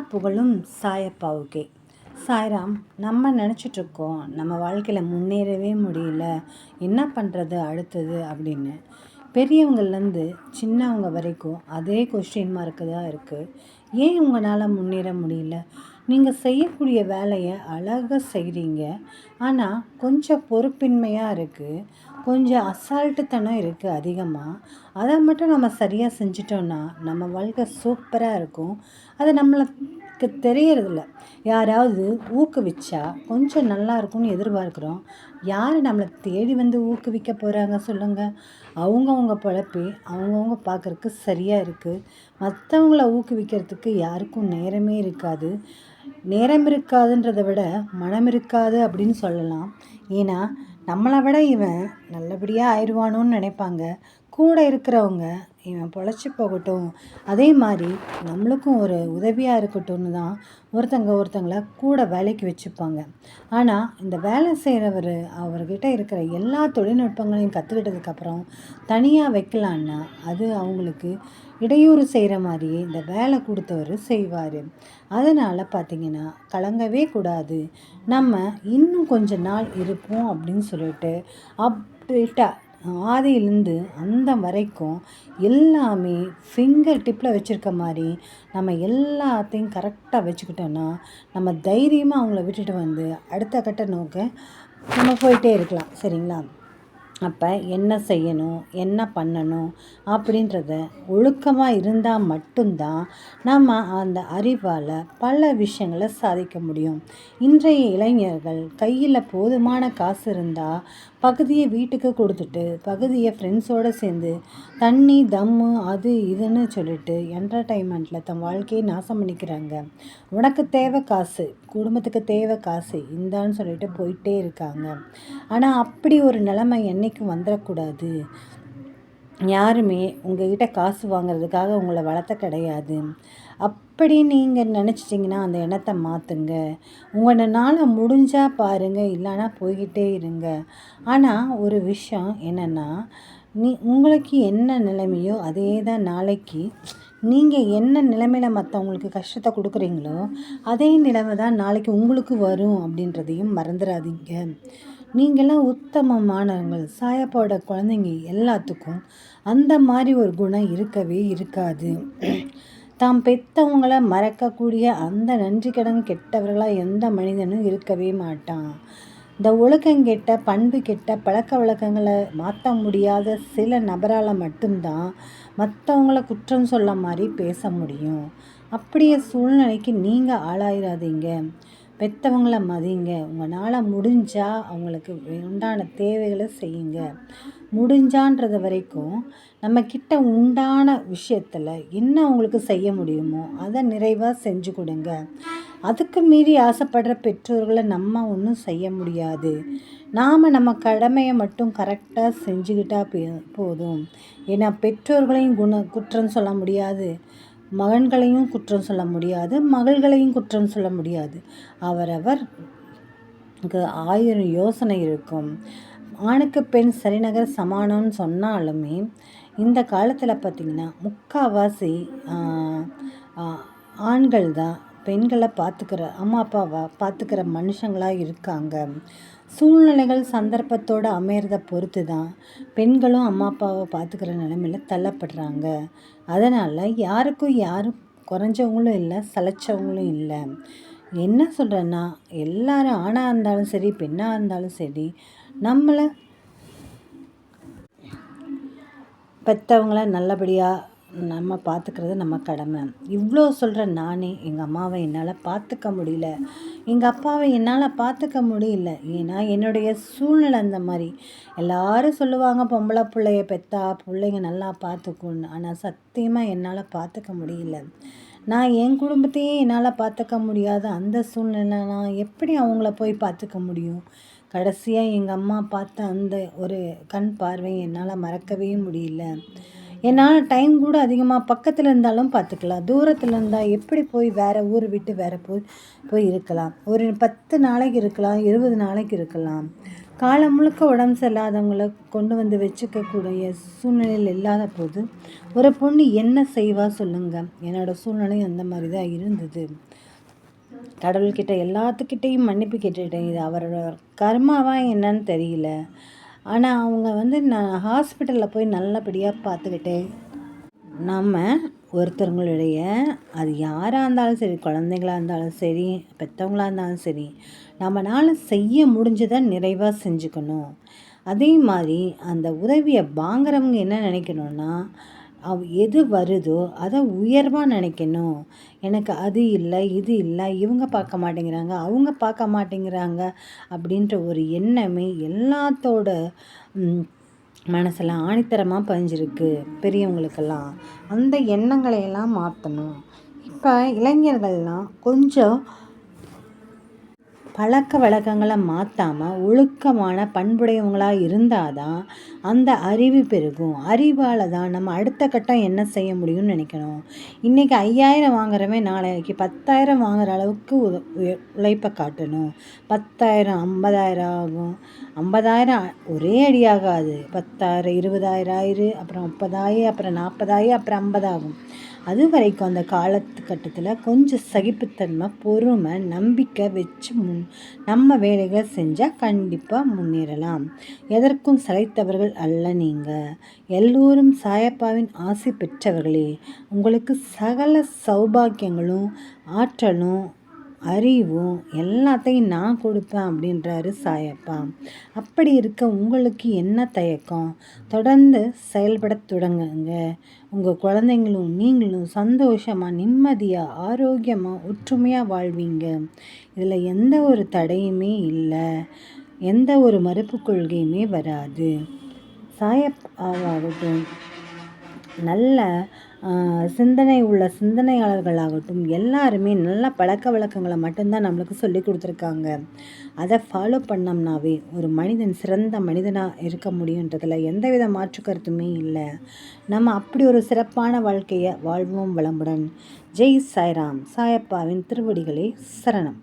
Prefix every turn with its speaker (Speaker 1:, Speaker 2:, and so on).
Speaker 1: புகழும் சாயப்பாவுக்கே. சாய்ராம் நம்ம நினச்சிட்ருக்கோம் நம்ம வாழ்க்கையில் முன்னேறவே முடியல என்ன பண்ணுறது அடுத்தது அப்படின்னு. பெரியவங்கள்லேருந்து சின்னவங்க வரைக்கும் அதே கொஸ்டின் மார்க்கு தான் இருக்குது ஏன் உங்களால் முன்னேற முடியல? நீங்கள் செய்யக்கூடிய வேலையை அழகாக செய்கிறீங்க ஆனால் கொஞ்சம் பொறுப்பின்மையாக இருக்குது கொஞ்சம் அசால்ட்டுத்தனம் இருக்குது அதிகமாக அதை மட்டும் நம்ம சரியாக செஞ்சிட்டோன்னா நம்ம வாழ்க்கை சூப்பராக இருக்கும். அது நம்மளுக்கு தெரியறதில்ல. யாராவது ஊக்குவிச்சா கொஞ்சம் நல்லா இருக்கும்னு எதிர்பார்க்குறோம். யார் நம்மளை தேடி வந்து ஊக்குவிக்க போகிறாங்க சொல்லுங்கள் அவங்கவுங்க பழப்பி அவங்கவுங்க பார்க்குறக்கு சரியாக இருக்குது மற்றவங்கள ஊக்குவிக்கிறதுக்கு யாருக்கும் நேரமே இருக்காது. நேரம் இருக்காதுன்றதை விட மனம் இருக்காது அப்படின்னு சொல்லலாம். ஏன்னா நம்மளை விட இவன் நல்லபடியாக ஆயிடுவானோன்னு நினைப்பாங்க. கூட இருக்கிறவங்க இவன் பொழைச்சி போகட்டும். அதே மாதிரி நம்மளுக்கும் ஒரு உதவியாக இருக்கட்டும்னு தான் ஒருத்தங்க ஒருத்தங்கள கூட வேலைக்கு வச்சுப்பாங்க. ஆனால் இந்த வேலை செய்கிறவர் அவர்கிட்ட இருக்கிற எல்லா தொழில்நுட்பங்களையும் கற்றுக்கிட்டதுக்கப்புறம் தனியாக வைக்கலான்னா அது அவங்களுக்கு இடையூறு செய்கிற மாதிரியே இந்த வேலை கொடுத்தவர் செய்வார். அதனால் பார்த்திங்கன்னா கலங்கவே கூடாது. நம்ம இன்னும் கொஞ்ச நாள் இருப்போம் அப்படின்னு சொல்லிட்டு அப்டேட்டாக ஆதியிலேருந்து அந்த வரைக்கும் எல்லாமே ஃபிங்கர் டிப்பில் வச்சுருக்க மாதிரி நம்ம எல்லாத்தையும் கரெக்டாக வச்சுக்கிட்டோன்னா நம்ம தைரியமாக அவங்கள விட்டுட்டு வந்து அடுத்த கட்ட நோக்க நம்ம போயிட்டே இருக்கலாம் சரிங்களா? அப்போ என்ன செய்யணும் என்ன பண்ணணும் அப்படின்றத ஒழுக்கமாக இருந்தால் மட்டும்தான் நம்ம அந்த அறிவால் பல விஷயங்களை சாதிக்க முடியும். இன்றைய இளைஞர்கள் கையில் போதுமான காசு இருந்தால் பகுதியை வீட்டுக்கு கொடுத்துட்டு பகுதியை ஃப்ரெண்ட்ஸோடு சேர்ந்து தண்ணி தம்மு அது இதுன்னு சொல்லிட்டு என்டர்டைன்மெண்ட்டில் தன் வாழ்க்கையை நாசம் பண்ணிக்கிறாங்க. உனக்கு தேவை காசு குடும்பத்துக்கு தேவை காசு இந்தான்னு சொல்லிட்டு போயிட்டே இருக்காங்க. ஆனால் அப்படி ஒரு நிலைமை என்றைக்கும் வந்துடக்கூடாது யாருமே உங்ககிட்ட காசு வாங்குறதுக்காக உங்களை வளர்த்த கிடையாது. அப்படி நீங்கள் நினச்சிட்டிங்கன்னா அந்த எண்ணத்தை மாற்றுங்க உங்களால் முடிஞ்சால் பாருங்கள் இல்லைனா போய்கிட்டே இருங்க. ஆனால் ஒரு விஷயம் என்னென்னா நீ உங்களுக்கு என்ன நிலைமையோ அதே தான் நாளைக்கு நீங்கள் என்ன நிலைமையில் மற்றவங்களுக்கு கஷ்டத்தை கொடுக்குறீங்களோ அதே நிலைமை தான் நாளைக்கு உங்களுக்கு வரும் அப்படின்றதையும் மறந்துடாதீங்க நீங்களாம் உத்தமமானவங்கள். சாயப்பாவோட குழந்தைங்க எல்லாத்துக்கும் அந்த மாதிரி ஒரு குணம் இருக்கவே இருக்காது. தாம் பெற்றவங்களை மறக்கக்கூடிய அந்த நன்றி கடன் கெட்டவர்களாக எந்த மனிதனும் இருக்கவே மாட்டான். இந்த ஒழுக்கம் கெட்ட பண்பு கெட்ட பழக்க வழக்கங்களை மாற்ற முடியாத சில நபரால் மட்டும்தான் மற்றவங்கள குற்றம் சொல்ல மாதிரி பேச முடியும். அப்படியே சூழ்நிலைக்கு நீங்கள் ஆளாயிராதீங்க. பெற்றவங்கள மதிங்க. உங்களால் முடிஞ்சால் அவங்களுக்கு உண்டான தேவைகளை செய்யுங்க. முடிஞ்சான்றத வரைக்கும் நம்மக்கிட்ட உண்டான விஷயத்தில் என்ன அவங்களுக்கு செய்ய முடியுமோ அதை நிறைவாக செஞ்சு கொடுங்க. அதுக்கு மீறி ஆசைப்படுற பெற்றோர்களை நம்ம ஒன்றும் செய்ய முடியாது. நாம் நம்ம கடமையை மட்டும் கரெக்டாக செஞ்சுக்கிட்டால் போதும். ஏன்னா பெற்றோர்களையும் குண குற்றம் சொல்ல முடியாது. மகன்களையும் குற்றம் சொல்ல முடியாது மகள்களையும் குற்றம் சொல்ல முடியாது. அவரவர் ஆயிரம் யோசனை இருக்கும். ஆணுக்கு பெண் சரிநகர் சமானம்னு சொன்னாலுமே இந்த காலத்தில் பார்த்திங்கன்னா முக்கால்வாசி ஆண்கள் தான் பெண்களை பார்த்துக்கிற அம்மா அப்பாவை பார்த்துக்கிற மனுஷங்களாக இருக்காங்க. சூழ்நிலைகள் சந்தர்ப்பத்தோடு அமையிறத பொறுத்து தான் பெண்களும் அம்மா அப்பாவை பார்த்துக்கிற நிலமையில தள்ளப்படுறாங்க. அதனால் யாருக்கும் யாரும் குறைஞ்சவங்களும் இல்லை சளைச்சவங்களும் இல்லை. என்ன சொல்கிறேன்னா எல்லாரும் ஆணாக இருந்தாலும் சரி பெண்ணாக இருந்தாலும் சரி நம்மளை பெற்றவங்கள நல்லபடியாக நம்ம பார்த்துக்கிறது நம்ம கடமை. இவ்வளோ சொல்கிற நானே எங்கள் அம்மாவை என்னால் பார்த்துக்க முடியல. எங்கள் அப்பாவை என்னால் பார்த்துக்க முடியல. ஏன்னா என்னுடைய சூழ்நிலை அந்த மாதிரி. எல்லாரும் சொல்லுவாங்க பொம்பளை பிள்ளைய பெத்தா பிள்ளைங்க நல்லா பார்த்துக்குன்னு ஆனால் சத்தியமாக என்னால் பார்த்துக்க முடியல. நான் என் குடும்பத்தையே என்னால் பார்த்துக்க முடியாத அந்த சூழ்நிலை நான் எப்படி அவங்கள போய் பார்த்துக்க முடியும்? கடைசியாக எங்கள் அம்மா பார்த்த அந்த ஒரு கண் பார்வை என்னால் மறக்கவே முடியல. ஏன்னா டைம் கூட அதிகமாக பக்கத்தில் இருந்தாலும் பார்த்துக்கலாம் தூரத்தில் இருந்தால் எப்படி போய் வேறு ஊர் விட்டு வேறு போய் போய் இருக்கலாம்? ஒரு பத்து நாளைக்கு இருக்கலாம் இருபது நாளைக்கு இருக்கலாம். காலம் முழுக்க உடம்பு சரியில்லாதவங்களை கொண்டு வந்து வச்சுக்கக்கூடிய சூழ்நிலையில் இல்லாத போது ஒரு பொண்ணு என்ன செய்வா சொல்லுங்கள் என்னோடய சூழ்நிலை அந்த மாதிரி தான் இருந்தது. கடவுள்கிட்ட எல்லாத்துக்கிட்டேயும் மன்னிப்பு கேட்டுட்டேன். இது அவரோட கர்மாவா என்னன்னு தெரியல. ஆனால் அவங்க வந்து நான் ஹாஸ்பிட்டலில் போய் நல்லபடியாக பார்த்துக்கிட்டேன். நம்ம ஒருத்தவங்களுடைய அது யாராக இருந்தாலும் சரி குழந்தைங்களாக இருந்தாலும் சரி பெற்றவங்களாக இருந்தாலும் சரி நம்மளால் செய்ய முடிஞ்சதை நிறைவாக செஞ்சுக்கணும். அதே மாதிரி அந்த உதவியை வாங்குறவங்க என்ன நினைக்கணும்னா அவ் எது வருதோ அதை உயர்வாக நினைக்கணும். எனக்கு அது இல்லை இது இல்லை இவங்க பார்க்க மாட்டேங்கிறாங்க அவங்க பார்க்க மாட்டேங்கிறாங்க அப்படின்ற ஒரு எண்ணமே எல்லாத்தோட மனசில் ஆணித்தரமாக பதிஞ்சிருக்கு பெரியவங்களுக்கெல்லாம். அந்த எண்ணங்களையெல்லாம் மாற்றணும் இப்போ இளைஞர்கள்லாம் கொஞ்சம் பழக்க வழக்கங்களை மாற்றாமல் ஒழுக்கமான பண்புடையவங்களாக இருந்தால் தான் அந்த அறிவு பெருகும். அறிவால் தான் நம்ம அடுத்த கட்டம் என்ன செய்ய முடியும்னு நினைக்கணும். இன்றைக்கி ஐயாயிரம் வாங்குறவன் நாளைக்கு பத்தாயிரம் வாங்குற அளவுக்கு உத உழைப்பை காட்டணும். பத்தாயிரம் ஐம்பதாயிரம் ஆகும். ஐம்பதாயிரம் ஒரே அடியாகாது பத்தாயிரம் இருபதாயிரம் ஆயிரு அப்புறம் முப்பதாயிரம் அப்புறம் நாற்பதாயிரம் அப்புறம் ஐம்பதாகும். அது வரைக்கும் அந்த காலத்துக்கட்டத்தில் கொஞ்சம் சகிப்புத்தன்மை பொறுமை நம்பிக்கை வச்சு முன் நம்ம வேலைகளை செஞ்சால் கண்டிப்பாக முன்னேறலாம். எதற்கும் சளைத்தவர்கள் அல்ல நீங்கள் எல்லோரும் சாயப்பாவின் ஆசை பெற்றவர்களே. உங்களுக்கு சகல சௌபாக்கியங்களும் ஆற்றலும் அறிவும் எல்லாத்தையும் நான் கொடுப்பேன் அப்படின்றாரு சாயப்பா. அப்படி இருக்க உங்களுக்கு என்ன தயக்கம்? தொடர்ந்து செயல்பட தொடங்குங்க. உங்கள் குழந்தைங்களும் நீங்களும் சந்தோஷமாக நிம்மதியாக ஆரோக்கியமாக ஒற்றுமையாக வாழ்வீங்க. இதில் எந்த ஒரு தடையுமே இல்லை. எந்த ஒரு மறுப்பு கொள்கையுமே வராது. சாயப்பாவாகட்டும் நல்ல சிந்தனை உள்ள சிந்தனையாளர்களாகட்டும் எல்லாருமே நல்ல பழக்க வழக்கங்களை மட்டும்தான் நம்மளுக்கு சொல்லி கொடுத்துருக்காங்க. அதை ஃபாலோ பண்ணோம்னாவே ஒரு மனிதன் சிறந்த மனிதனாக இருக்க முடியுன்றதில் எந்தவித மாற்று கருத்துமே இல்லை. நம்ம அப்படி ஒரு சிறப்பான வாழ்க்கையை வாழ்வோம் வளமுடன். ஜெய் சாய்ராம் சாயப்பாவின் திருவடிகளே சரணம்.